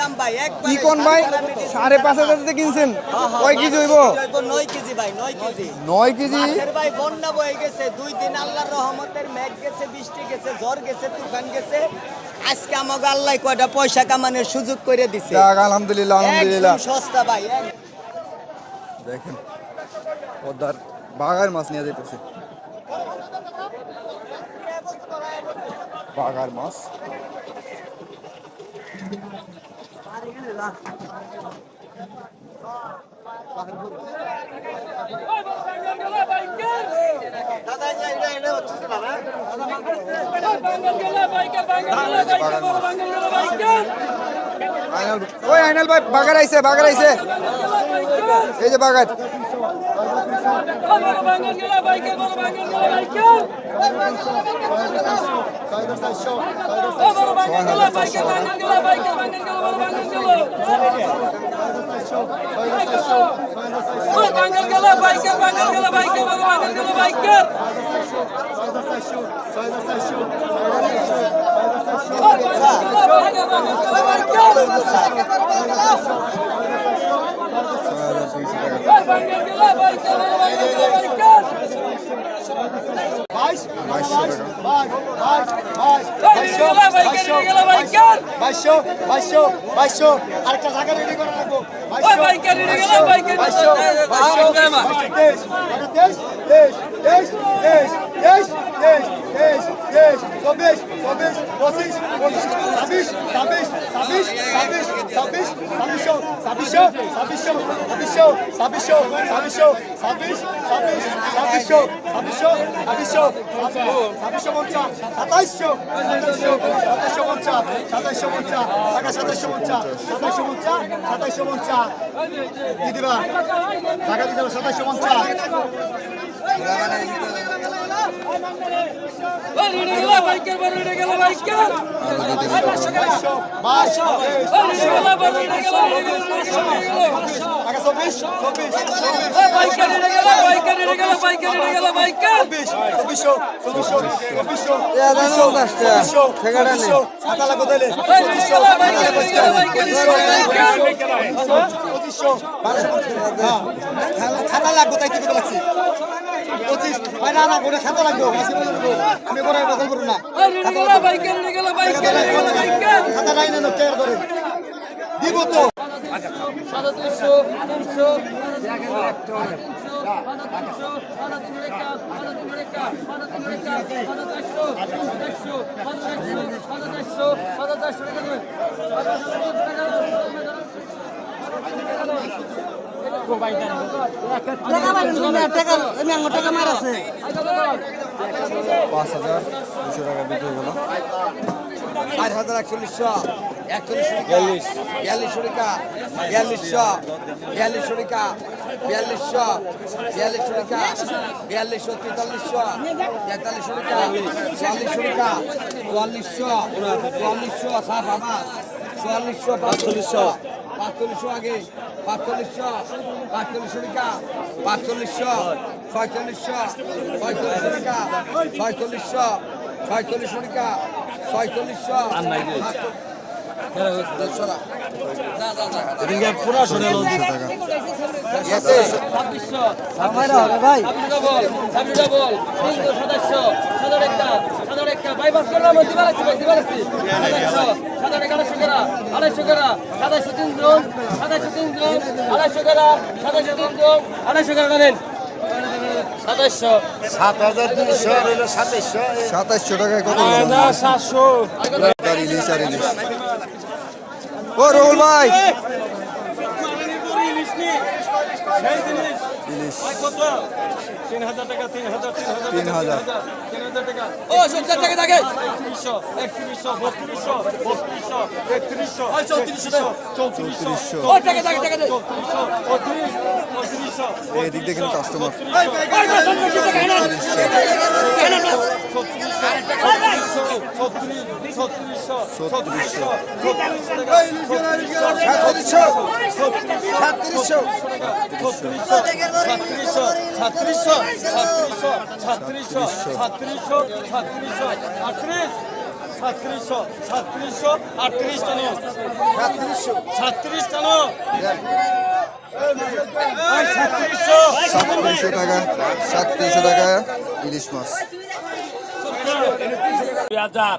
দাম ভাই একবারে কি কোন ভাই? সাততলা medicine সাড়ে পাঁচ হাজার দিয়ে কিনছেন? হ্যাঁ, হ্যাঁ, কয় কেজি হইব? নয় কেজি ভাই নয় কেজি। নয় কেজি? ভাই বন্যা বয়ে গেছে দুই দিন আল্লাহর রহমতের মেঘ গেছে বৃষ্টি গেছে ঝড় গেছে তুফান গেছে। আজকে আমাকে আল্লাহ কয়টা পয়সা কামানোর সুযোগ করে দিছে। আলহামদুলিল্লাহ আলহামদুলিল্লাহ। সস্তা ভাই দেখেন পদ্মার বাগার মাছ নিয়ে যেতেছে বাগার মাছ। ওই আইনাল ভাই বাগার আইছে বাগার আইছে এই যে বাগার বাঙাল গেলা বাইকার বাঙাল গেলা বাইকার বাঙাল গেলা বাইকার Mais, mais, mais, mais, mais, baixou, baixou, baixou, baixou, baixou, baixou, আরেকটা জায়গা রেডি করা দেশ দেশ দেশ দেশ দেশ দেশ চব্বিশ চব্বিশ পঁচিশ পঁচিশ ছাব্বিশ ছাব্বিশ ছাব্বিশ ছাব্বিশ ছাব্বিশ ছাব্বিশশো ছাব্বিশশো ছাব্বিশশো ছাব্বিশশো ছাব্বিশশো ছাব্বিশশো ছাব্বিশ ছাব্বিশ ছাব্বিশশো ছাব্বিশশো ছাব্বিশশো ছাব্বিশশো পঞ্চাশ সাতাইশশো সাতাইশশো সাতাইশশো পঞ্চাশ সাতাইশশো পঞ্চাশ টাকা সাতাইশশো পঞ্চাশ সাতাইশশো পঞ্চাশ সাতাইশশো পঞ্চাশ কি দিবা টাকা দিতে সাতাইশশো পঞ্চাশ কোথায় বাইশশো খাতা লাগবো তাই কি লাগছি পঁচিশ ভাই না না বোনে খাতা লাগবো আমি বড় বদল করুন না খাতা নাই না কেয়ার করেন দিব তো সাতত্রিশশো তিনশো পঁয়তাল্লিশশো পাঁচ হাজার দুশো টাকা বিক্রি হলো আট হাজার একচল্লিশশো একচল্লিশশো বিয়াল্লিশ বিয়াল্লিশশো টাকা বিয়াল্লিশশো বিয়াল্লিশশো টাকা বিয়াল্লিশশো বিয়াল্লিশশো টাকা বিয়াল্লিশশো তেতাল্লিশশো তেতাল্লিশশো টাকা চুয়াল্লিশশো টাকা চুয়াল্লিশশো চুয়াল্লিশশো সাত আমার চুয়াল্লিশশো পাঁচচল্লিশশো। পাঁচচল্লিশশো আগে পাঁচচল্লিশশো পাঁচচল্লিশশো টাকা পাঁচচল্লিশশো ছয়চল্লিশশো ছয়চল্লিশশো টাকা ছয়চল্লিশশো ছয়চল্লিশশো টাকা। ছয়চল্লিশশো। সাতাশশো টাকা সাতাশশো তিনশো আড়াইশো টাকা নেন। সাতাশশো। সাত হাজার দুইশো সাতাশশো। সাতাশশো টাকায় কত সাতশো। ও রোল ভাই। রহুল ভাই ইলিশ তিন হাজার টাকা তিন হাজার তিন হাজার তিন হাজার তিন হাজার টাকা ও সত্তর টাকা থাকে একত্রিশশো একত্রিশশো বত্রিশশো বত্রিশশো একত্রিশশো চৌত্রিশশো চৌত্রিশশো টাকা টাকা টাকা চৌত্রিশশো এদিক দেখেন কাস্টমার সাতত্রিশশো সাতত্রিশশো আটত্রিশ টানো সাতত্রিশশো সাতত্রিশ টানো সাতত্রিশশো টাকা সাতত্রিশশো টাকা ইলিশ মাছ দুই হাজার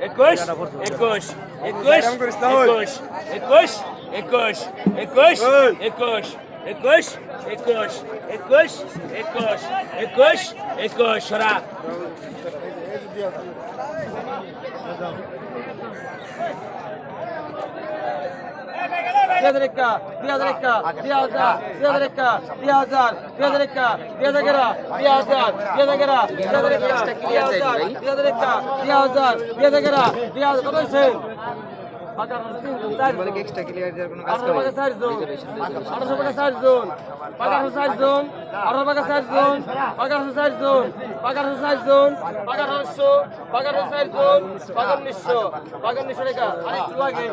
একুশ একুশ একুশ একুশ একুশ একুশ একুশ একুশ একুশ একুশ একুশ একুশ একুশ সরা হাজার একা দুই হাজার একা দুই হাজার দুই হাজার একা দুই হাজার দুই হাজার একা দুই হাজার এগারো দুই হাজার দুই হাজার এগারো দুই হাজার একা দুই হাজার দুই হাজার একা দুই হাজার দুই হাজার এগারো দুই হাজার কত হয়েছে আঠারো টাকা চার জন। আঠারোশো টাকা চার জন। পাঁচশো চার জন। আঠারো টাকা চার জন। পাঁচশো চার জন। পাঁচশো চার জন। পাঁচশো পাঁচশো চার জন। পাঁচশো পাঁচশো টাকা। আরেকটু আগে।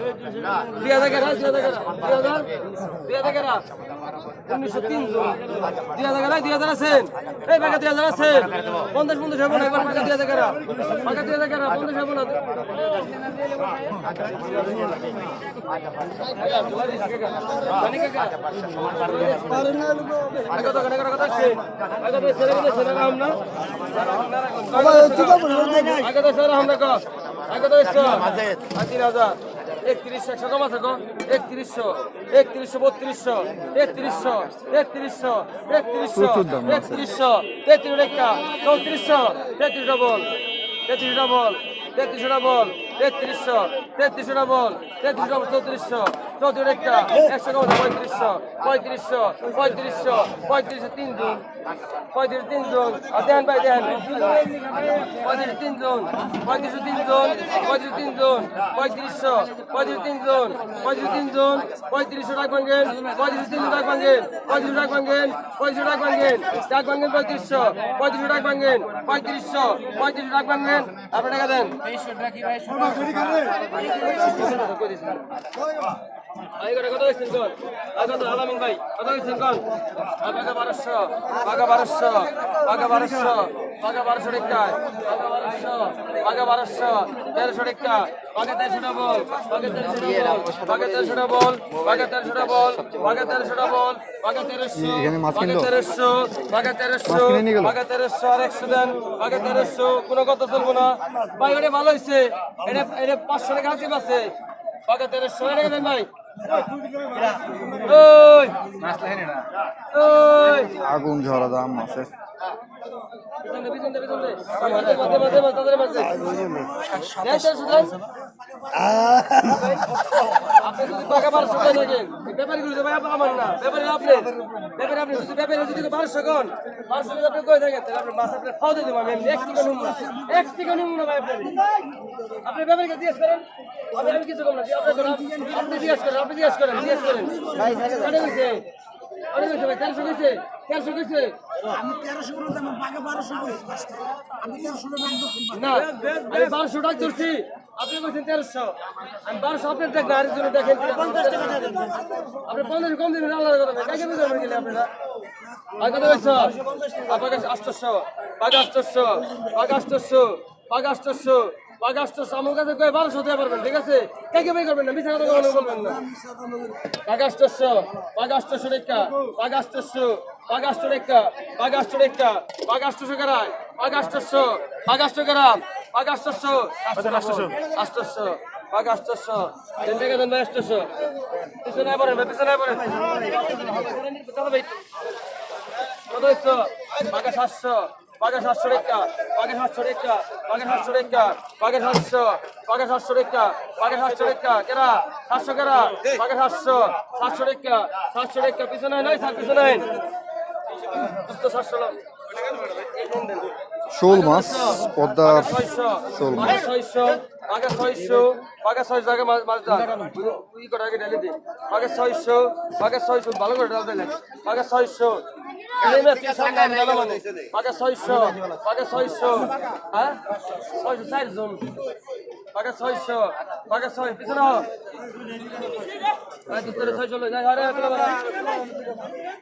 দুই হাজার এগারো দুই হাজার এগারো উনিশশো তিন দুই হাজার এগারো দুই হাজার আছেন? এই পাকা দুই হাজার আছেন? পঞ্চাশ পঞ্চাশ হব না একবার পাকা দুই হাজার এগারো। পাকা দুই হাজার পঞ্চাশ হব না। ছেলে আমরা আগে তো স্যার আমরা আগে তো এসছো তিন হাজার। একত্রিশশো একশো আছে গো? একত্রিশশো একত্রিশশো বত্রিশশো একত্রিশশো একত্রিশশো একত্রিশশো একত্রিশশো তেত্রিশ রেখা চৌত্রিশশো তেত্রিশ ডবল তেত্রিশ ডবল তেত্রিশ ডবল তেত্রিশশো তেত্রিশ ডবল তেত্রিশ ডবল চৌত্রিশশো। চৌধুরী একটা একশো কত পঁয়ত্রিশশো পঁয়ত্রিশশো পঁয়ত্রিশশো পঁয়ত্রিশশো তিন জন। পঁয়ত্রিশ তিন জন। দেন ভাই দেন। পঁয়ত্রিশ তিন জন। পঁয়ত্রিশশো তিন জন। পঁয়ত্রিশ তিন জন। পঁয়ত্রিশশো পঁয়ত্রিশ তিন জন। পঁয়ত্রিশ তিন জন। পঁয়ত্রিশশো ডাক ভাঙ্গেন পঁয়ত্রিশ তিন ডাক ভাঙ্গেন পঁয়ত্রিশ ডাক ভাঙ্গেন পঁয়ত্রিশ ডাক ভাঙ্গেন ডাক ভাঙ্গেন পঁয়ত্রিশশো। পঁয়ত্রিশ ডাক ভাঙ্গেন পঁয়ত্রিশশো। পঁয়ত্রিশ ডাক ভাঙ্গেন আপনি টাকা দেন। কোন বল বল বল বল আর কোনো কথা চলবো না। ভাই ভালো হয়েছে পাঁচশো টাকা আছে। আগা তেরোশো টাকা দেন ভাই। আগুন ঝরা দাম মাছের আপনি ব্যাপারীকে জিজ্ঞেস করেন। আমি কিছু কম না আপনি জিজ্ঞেস করেন, আপনি জিজ্ঞেস করেন জিজ্ঞেস করেন। তেরোশো গেছে তেরোশো গেছে আমি তেরোশো করে আমি বাঘে বারোশো বলছি আমি তেরোশো না আমি বারোশো টাকা ধরছি আপনি বলছেন তেরোশো। আমি বারোশো আপনার টাকা আর জন্য দেখেন পঞ্চাশ কম দিন আলাদা কথা দেখে বুঝে আমি গেলে আপনারা? বাঘা দেবেশো বাঘা পাগাস্ট আমার কাছে কয়ে বারোশো দিতে পারবেন ঠিক আছে? কাকে ভাই করবেন না? মিথ্যা বলবেন না? পাগাস্টস্য পাগাস্ট সুরেখা পাগাস্টস্য পাগাস্ট রেখা পাগাস্ট রেখা পাগাস্ট সুগারায় পাগাস্টস্য পাগাস্ট গেরাম পাগাস্টস্য আষ্টস্য পাগাস্টস্য তিন টাকা দেন ভাই আষ্টস্য পিছনে পড়েন ভাই পিছনে পড়েন। কত হইছো পাগা পাগা সাতশো রেখা পাগা সাতশো রেখা পাগা সাতশো রেখা পাগা সাতশো পাগা সাতশো রেখা পাগা সাতশো রেখা, কেরা? সাতশো কেরা? পাগা সাতশো সাতশো রেখা সাতশো রেখা, পিছনে নয় স্যার পিছনে সাতশো শোল মাছ পদ্মার শোল মাছ। বাঘা ছয়শো বাঘা ছয়শো আগে মাছ মাছ ডাল ই করে আগে ঢেলে দিন বাঘা ছয়শো বাঘা ছয়শো ভালো করে ডাল দিলেন বাঘা ছয়শো। মানে। বাঘা ছয়শো বাঘা ছয়শো। হ্যাঁ? ছয়শো চার জন। বাঘা ছয়শো বাঘা ছয় পিছনে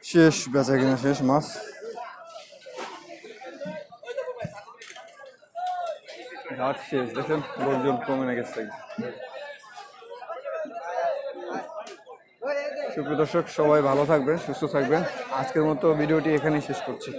শেষ বেচা কিনা শেষ মাছ। ঘাট শেষ, দেখেন লোকজন কমে না গেছে। সুপ্রিয় দর্শক, সবাই ভালো থাকবেন, সুস্থ থাকবেন। আজকের মতো ভিডিওটি এখানেই শেষ করছি।